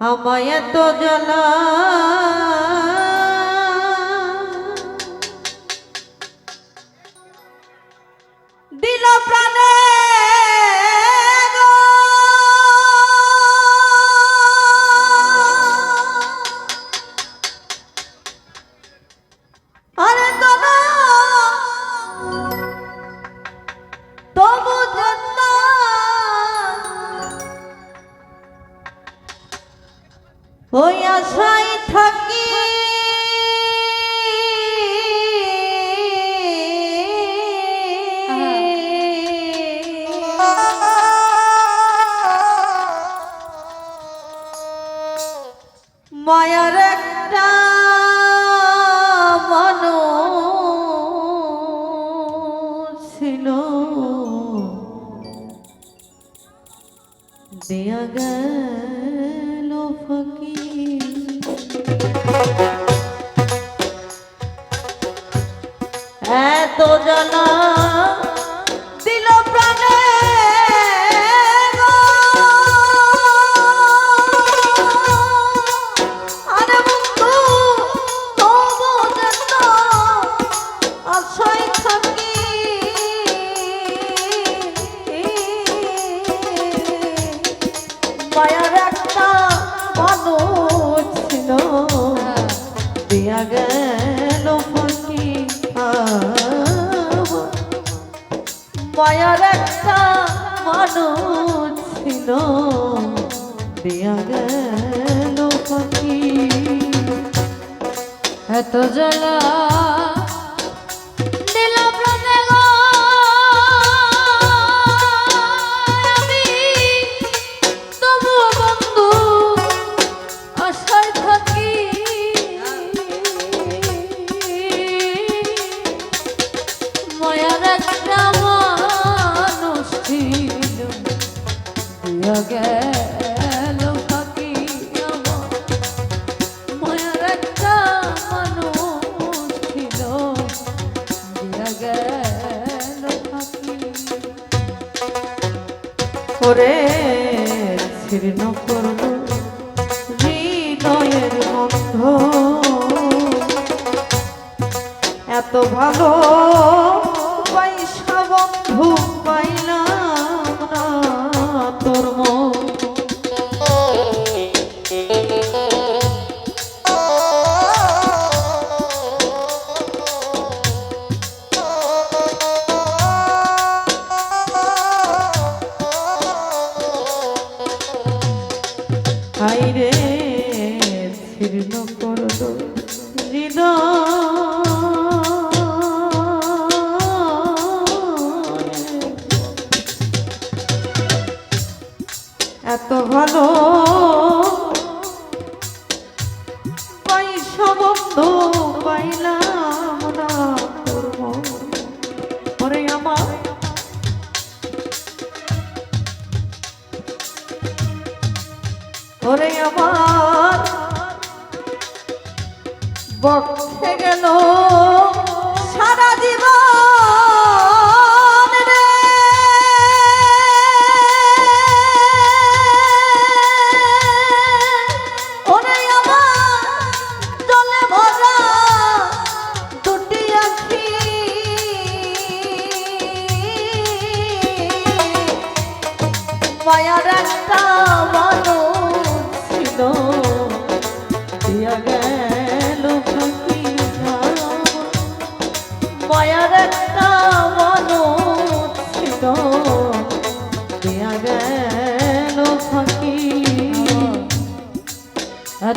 আমায় এত জ্বালা। ওই আশায় থাকি। মায়ার একটা মন ছিল। দেয়া গেল হলো ফকির। এত জানা গেল ফাঁকি মায়ার একটা মানুষ ছিল দিয়া গেল ফাঁকি? এত জ্বালা করে ছিন্ন করল হৃদয়ের মধ্য এত ভালো baby.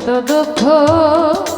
Of the cold.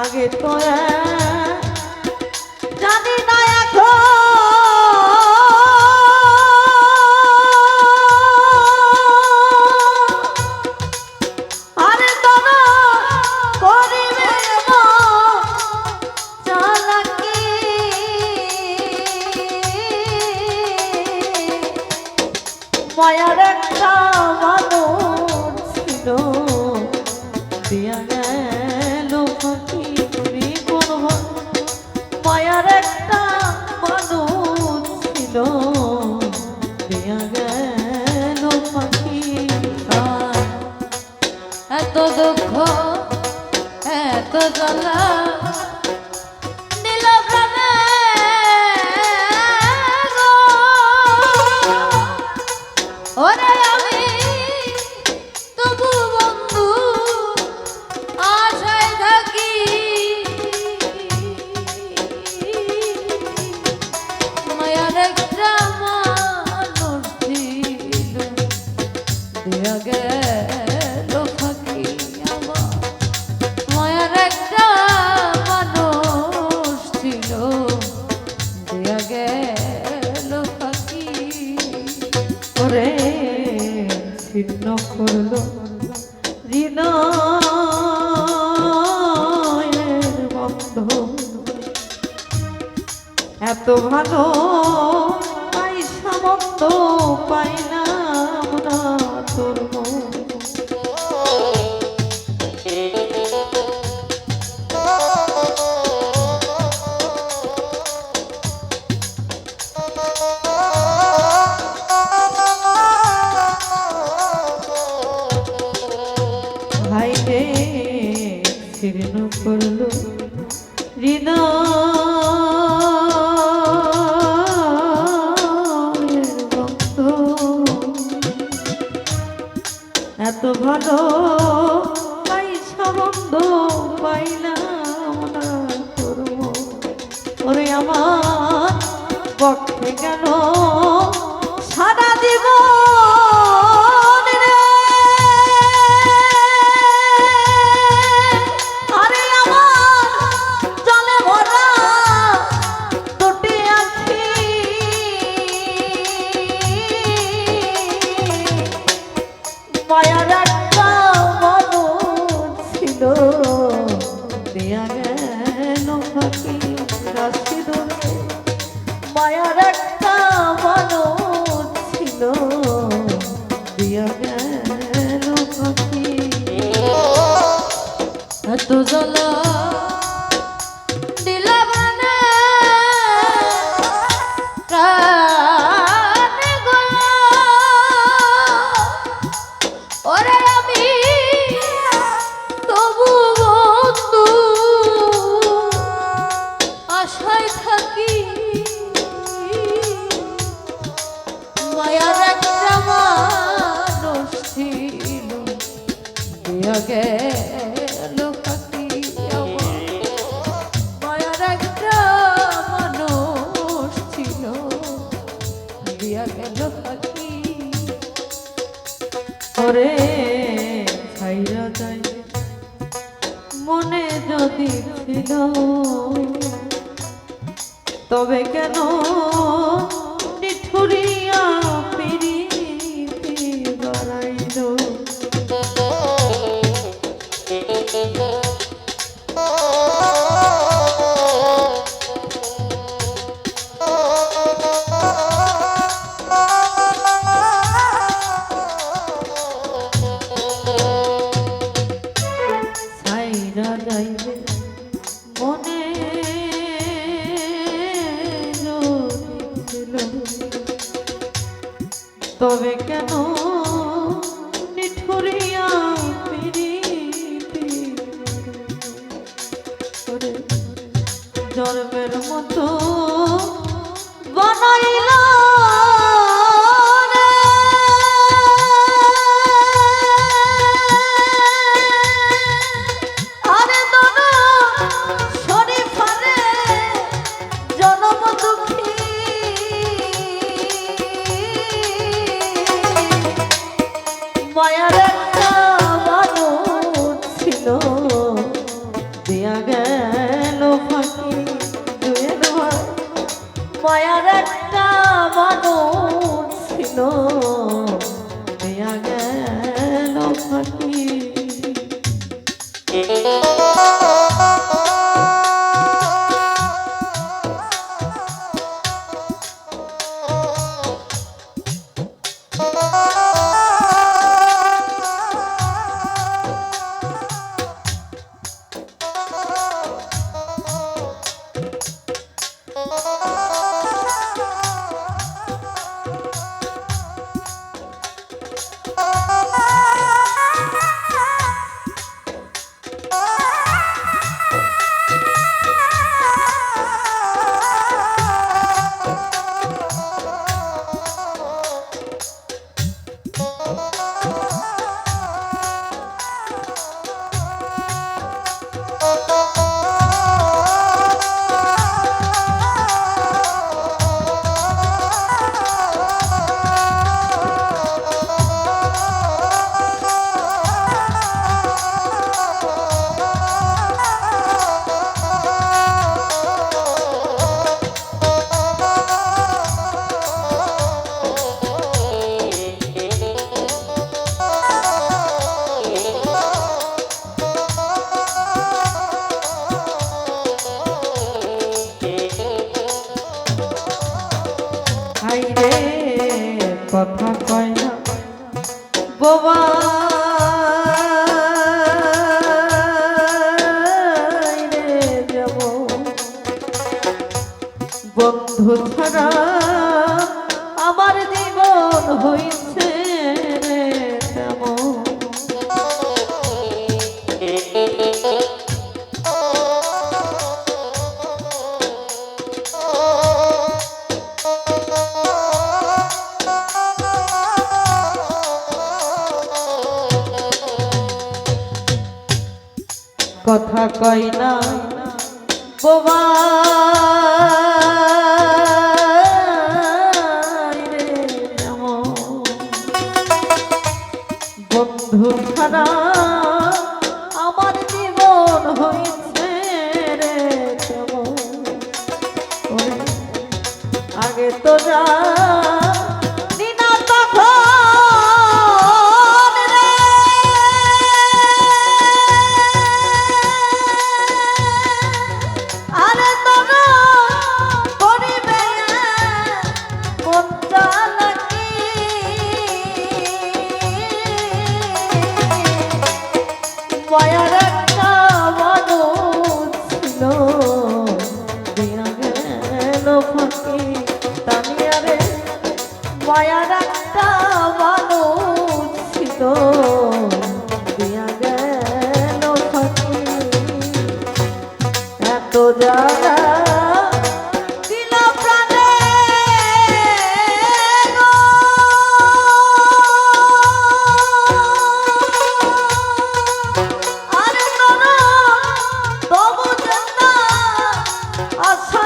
আগে তো মায়ার একটা মানুষ। গেল পাখি করে ছিন্ন করল বন্ধ এত ভালো ওরে আমার বক্ষে গেল সারা জীবন। যেন থাকি রাশি ধরে মায়ার একটা মানো ছিল। দিয়া গেল পাখি এত জ্বালা তবে কেন নিঠুরী ভাই কথা কয় না। বোবা কথা কই না বোবা বন্ধু ছাড়া আমার জীবন আগে তো যা 啊